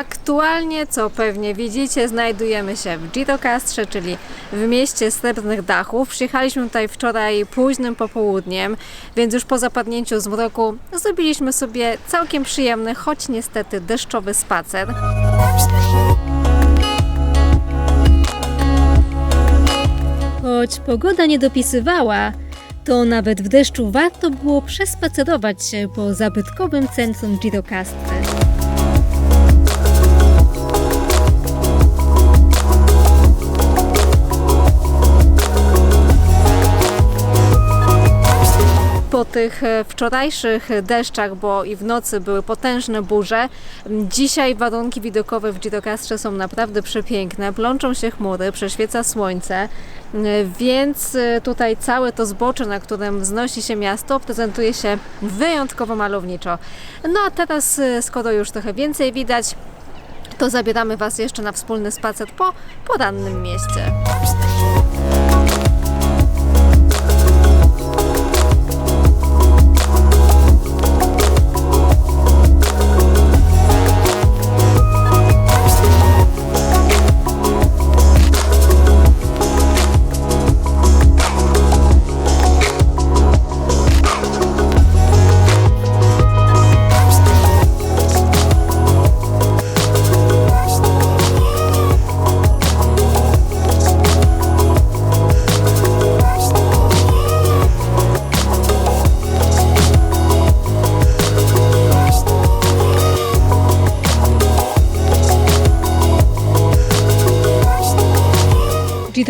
Aktualnie, co pewnie widzicie, znajdujemy się w Gitocastrze, czyli w mieście srebrnych dachów. Przyjechaliśmy tutaj wczoraj późnym popołudniem, więc już po zapadnięciu zmroku zrobiliśmy sobie całkiem przyjemny, choć niestety deszczowy spacer. Choć pogoda nie dopisywała, to nawet w deszczu warto było przespacerować się po zabytkowym centrum Girocastry. Tych wczorajszych deszczach, bo i w nocy były potężne burze, dzisiaj warunki widokowe w Girocastrze są naprawdę przepiękne. Plączą się chmury, prześwieca słońce, więc e, tutaj całe to zbocze, na którym wznosi się miasto, prezentuje się wyjątkowo malowniczo. No a teraz, e, skoro już trochę więcej widać, to zabieramy Was jeszcze na wspólny spacer po porannym mieście.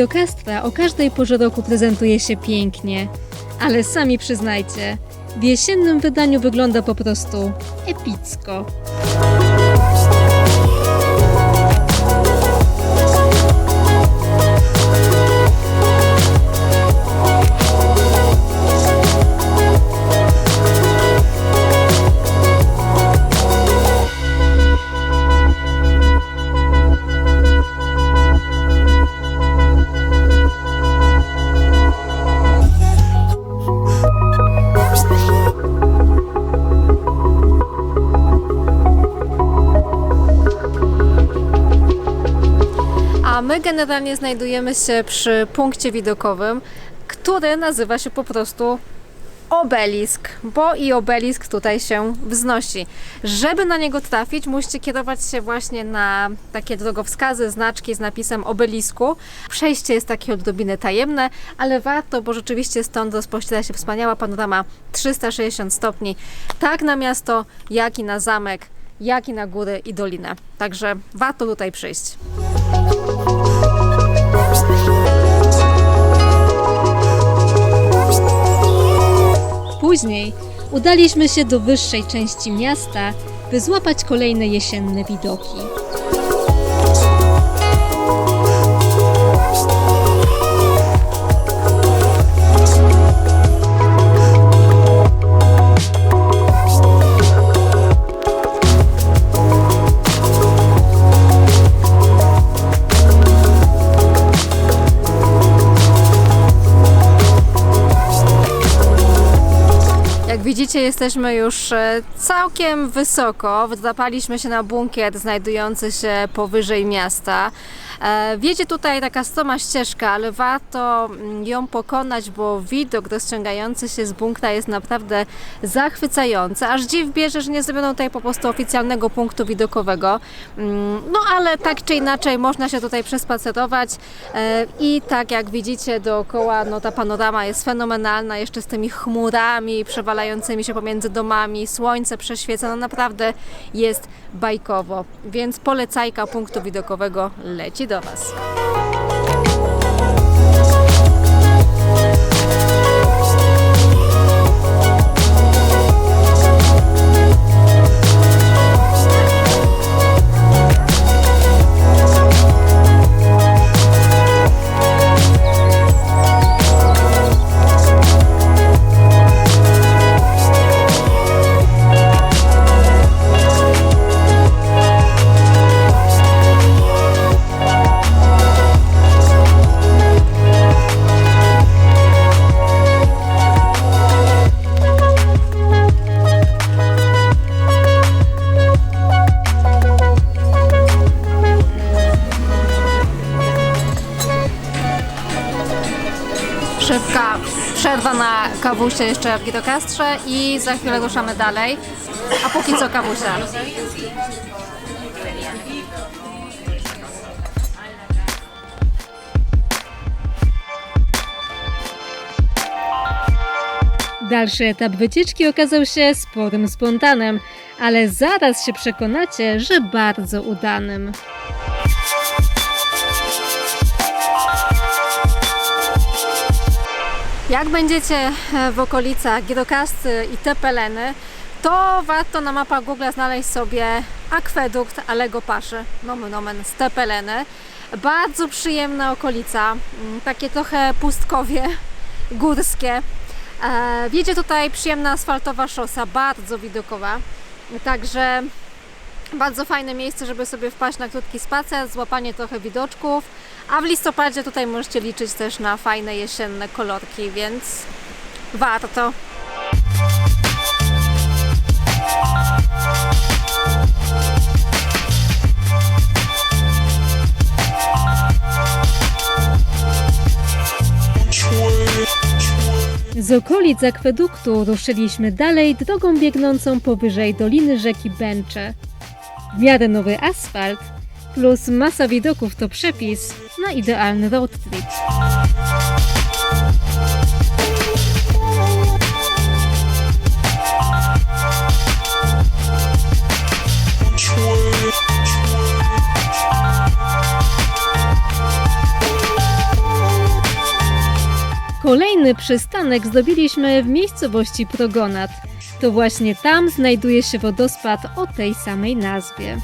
Girocastra o każdej porze roku prezentuje się pięknie, ale sami przyznajcie, w jesiennym wydaniu wygląda po prostu epicko. My generalnie znajdujemy się przy punkcie widokowym, który nazywa się po prostu obelisk, bo i obelisk tutaj się wznosi. Żeby na niego trafić, musicie kierować się właśnie na takie drogowskazy, znaczki z napisem obelisku. Przejście jest takie odrobinę tajemne, ale warto, bo rzeczywiście stąd rozpościera się wspaniała panorama 360 stopni, tak na miasto, jak i na zamek, jak i na góry i dolinę. Także warto tutaj przyjść. Później udaliśmy się do wyższej części miasta, by złapać kolejne jesienne widoki. Jesteśmy już e, całkiem wysoko. Wdrapaliśmy się na bunkier znajdujący się powyżej miasta. E, Wiedzie tutaj taka stroma ścieżka, ale warto mm, ją pokonać, bo widok rozciągający się z bunkra jest naprawdę zachwycający. Aż dziw bierze, że nie zrobiono tutaj po prostu oficjalnego punktu widokowego. Mm, No ale tak czy inaczej można się tutaj przespacerować e, i tak jak widzicie dookoła, no ta panorama jest fenomenalna, jeszcze z tymi chmurami przewalającymi się pomiędzy domami, słońce prześwieca, no naprawdę jest bajkowo, więc polecajka punktu widokowego leci do Was. Kawusie jeszcze w Gidokastrze i za chwilę ruszamy dalej. A póki co kawusia. Dalszy etap wycieczki okazał się sporym spontanem, ale zaraz się przekonacie, że bardzo udanym. Jak będziecie e, w okolicach Girokasty i Tepeleny, to warto na mapach Google znaleźć sobie akwedukt Alego Paszy, nomen omen z Tepeleny. Bardzo przyjemna okolica, mm, takie trochę pustkowie górskie. E, Wiedzie tutaj przyjemna asfaltowa szosa, bardzo widokowa. Także bardzo fajne miejsce, żeby sobie wpaść na krótki spacer, złapanie trochę widoczków, a w listopadzie tutaj możecie liczyć też na fajne jesienne kolorki, więc warto. Z okolic akweduktu ruszyliśmy dalej drogą biegnącą powyżej doliny rzeki Bęcze. W miarę nowy asfalt plus masa widoków to przepis na idealny road trip. Kolejny przystanek zdobiliśmy w miejscowości Progonat. To właśnie tam znajduje się wodospad o tej samej nazwie.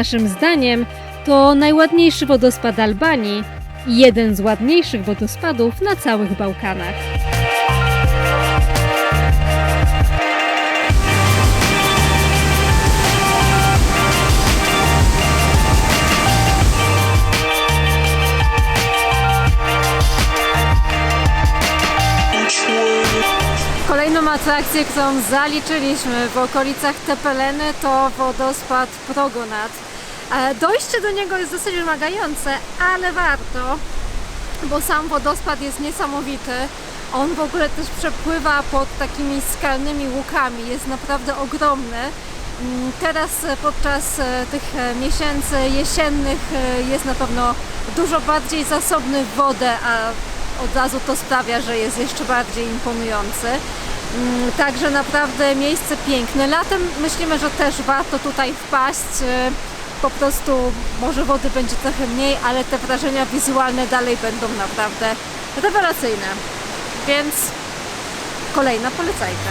Naszym zdaniem to najładniejszy wodospad Albanii i jeden z ładniejszych wodospadów na całych Bałkanach. Kolejną atrakcję, którą zaliczyliśmy w okolicach Tepeleny to wodospad Progonat. E, Dojście do niego jest dosyć wymagające, ale warto, bo sam wodospad jest niesamowity. On w ogóle też przepływa pod takimi skalnymi łukami, jest naprawdę ogromny. Mm, Teraz e, podczas e, tych miesięcy jesiennych jest na pewno dużo bardziej zasobny w wodę, a od razu to sprawia, że jest jeszcze bardziej imponujący. Mm, Także naprawdę miejsce piękne. Latem myślimy, że też warto tutaj wpaść. Po prostu może wody będzie trochę mniej, ale te wrażenia wizualne dalej będą naprawdę rewelacyjne. Więc kolejna polecajka.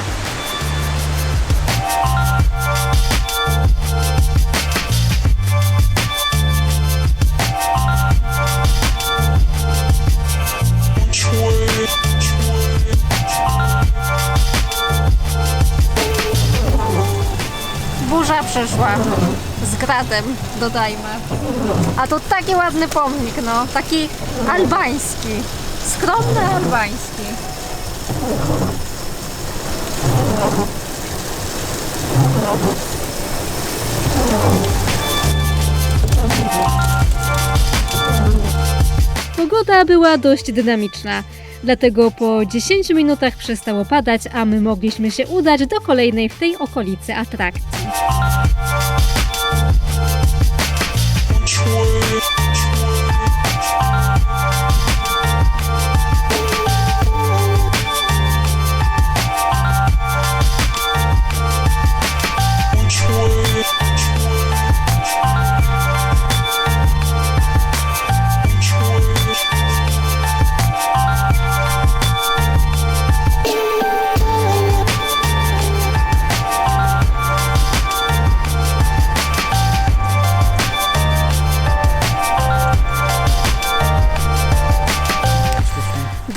Burza przyszła z gradem, dodajmy. A to taki ładny pomnik, no, taki albański, skromny albański. Pogoda była dość dynamiczna, dlatego po 10 minutach przestało padać, a my mogliśmy się udać do kolejnej w tej okolicy atrakcji.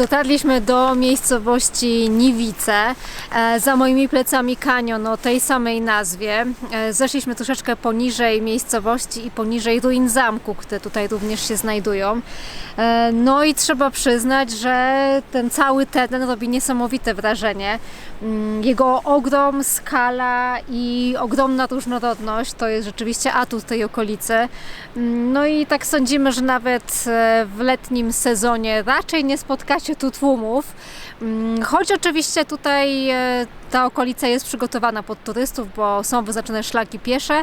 Dotarliśmy do miejscowości Niwice. E, Za moimi plecami kanion o tej samej nazwie. E, Zeszliśmy troszeczkę poniżej miejscowości i poniżej ruin zamku, które tutaj również się znajdują. E, No i trzeba przyznać, że ten cały teren robi niesamowite wrażenie. Mm, Jego ogrom, skala i ogromna różnorodność to jest rzeczywiście atut tej okolicy. Mm, No i tak sądzimy, że nawet w letnim sezonie raczej nie spotkacie tu tłumów. Mm, Choć oczywiście tutaj e, ta okolica jest przygotowana pod turystów, bo są wyznaczone szlaki piesze,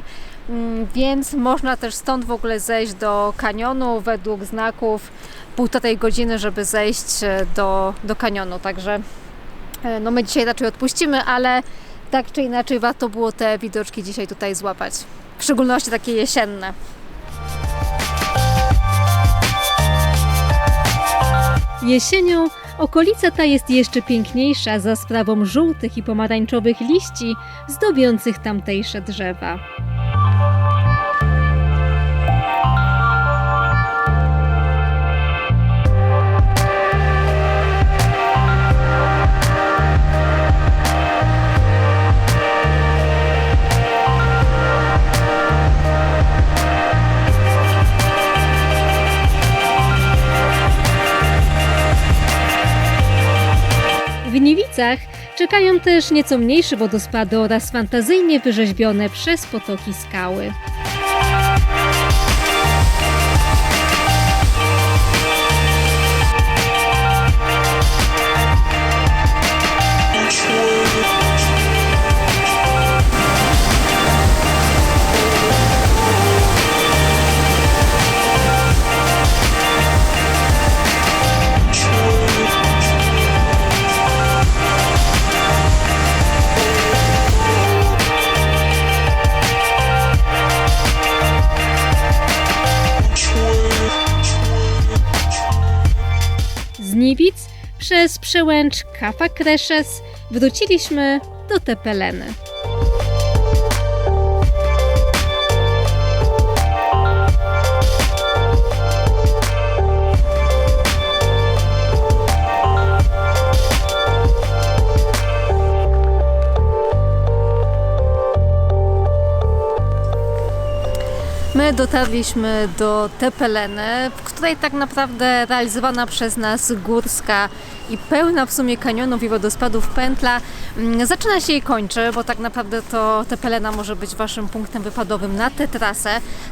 mm, więc można też stąd w ogóle zejść do kanionu według znaków półtorej godziny, żeby zejść e, do, do kanionu. Także e, no my dzisiaj raczej odpuścimy, ale tak czy inaczej warto było te widoczki dzisiaj tutaj złapać. W szczególności takie jesienne. Jesienią okolica ta jest jeszcze piękniejsza za sprawą żółtych i pomarańczowych liści zdobiących tamtejsze drzewa. Czekają też nieco mniejsze wodospady oraz fantazyjnie wyrzeźbione przez potoki skały. Z Niwic przez przełęcz Kafa Kreshes wróciliśmy do Tepeleny. My dotarliśmy do Tepeleny, w której tak naprawdę realizowana przez nas górska i pełna w sumie kanionów i wodospadów pętla mm, zaczyna się i kończy, bo tak naprawdę to Tepelena może być Waszym punktem wypadowym na tę trasę.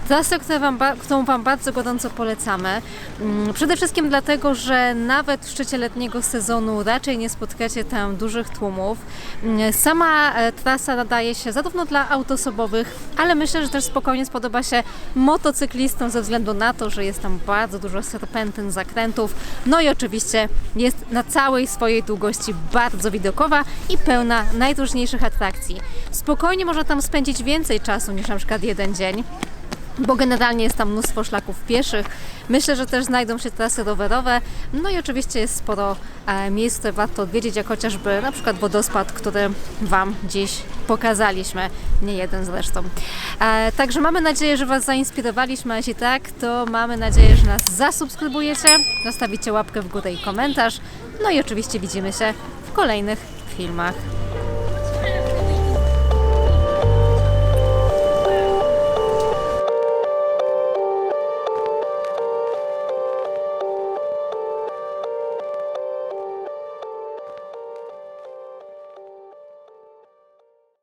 Trasę, którą Wam, którą wam bardzo gorąco polecamy. Mm, Przede wszystkim dlatego, że nawet w szczycie letniego sezonu raczej nie spotkacie tam dużych tłumów. Mm, Sama e, trasa nadaje się zarówno dla autosobowych, ale myślę, że też spokojnie spodoba się motocyklistom ze względu na to, że jest tam bardzo dużo serpentyn, zakrętów. No i oczywiście jest na całej swojej długości bardzo widokowa i pełna najróżniejszych atrakcji. Spokojnie można tam spędzić więcej czasu niż na przykład jeden dzień bo generalnie jest tam mnóstwo szlaków pieszych. Myślę, że też znajdą się trasy rowerowe. No i oczywiście jest sporo e, miejsc, które warto odwiedzić, jak chociażby na przykład wodospad, który Wam dziś pokazaliśmy, nie jeden zresztą. E, także mamy nadzieję, że Was zainspirowaliśmy, a jeśli tak, to mamy nadzieję, że nas zasubskrybujecie, zostawicie łapkę w górę i komentarz. No i oczywiście widzimy się w kolejnych filmach.